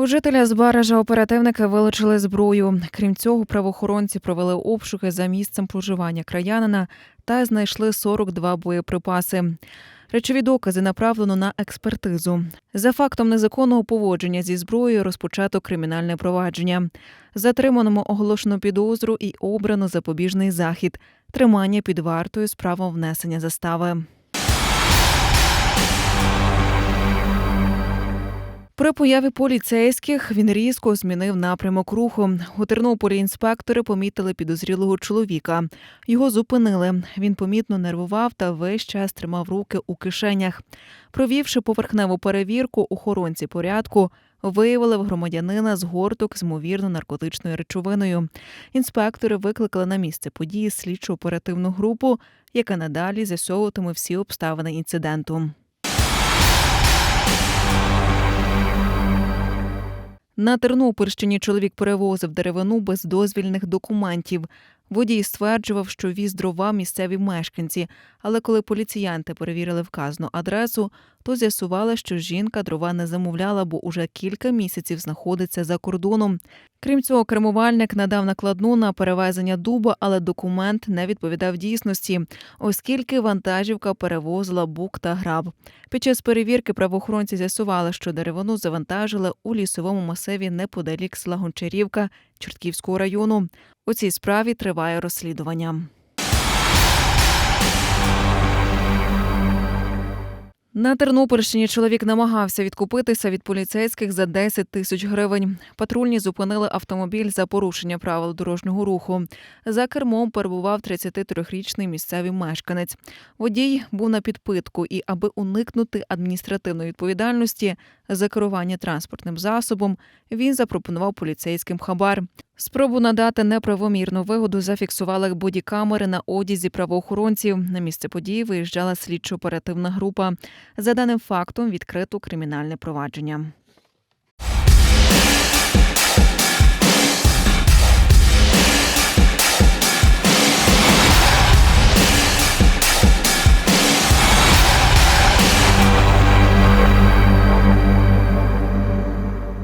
У жителя Баража оперативники вилучили зброю. Крім цього, правоохоронці провели обшуки за місцем проживання краянина та знайшли 42 боєприпаси. Речові докази направлено на експертизу. За фактом незаконного поводження зі зброєю розпочато кримінальне провадження. Затриманому оголошено підозру і обрано запобіжний захід тримання під вартою з правом внесення застави. При появі поліцейських він різко змінив напрямок руху. У Тернополі інспектори помітили підозрілого чоловіка. Його зупинили. Він помітно нервував та весь час тримав руки у кишенях. Провівши поверхневу перевірку, охоронці порядку виявили в громадянина згорток з ймовірно наркотичною речовиною. Інспектори викликали на місце події слідчо оперативну групу, яка надалі з'ясовуватиме всі обставини інциденту. На Тернопільщині чоловік перевозив деревину без дозвільних документів. Водій стверджував, що віз дрова місцеві мешканці, але коли поліціянти перевірили вказану адресу, то з'ясували, що жінка дрова не замовляла, бо уже кілька місяців знаходиться за кордоном. Крім цього, кермувальник надав накладну на перевезення дуба, але документ не відповідав дійсності, оскільки вантажівка перевозила бук та граб. Під час перевірки правоохоронці з'ясували, що деревину завантажили у лісовому масиві неподалік села Гончарівка Чортківського району. У цій справі триває розслідування. На Тернопільщині чоловік намагався відкупитися від поліцейських за 10 тисяч гривень. Патрульні зупинили автомобіль за порушення правил дорожнього руху. За кермом перебував 33-річний місцевий мешканець. Водій був на підпитку, і аби уникнути адміністративної відповідальності за керування транспортним засобом, він запропонував поліцейським хабар. Спробу надати неправомірну вигоду зафіксували бодікамери на одязі правоохоронців. На місце події виїжджала слідчо-оперативна група. За даним фактом відкрито кримінальне провадження.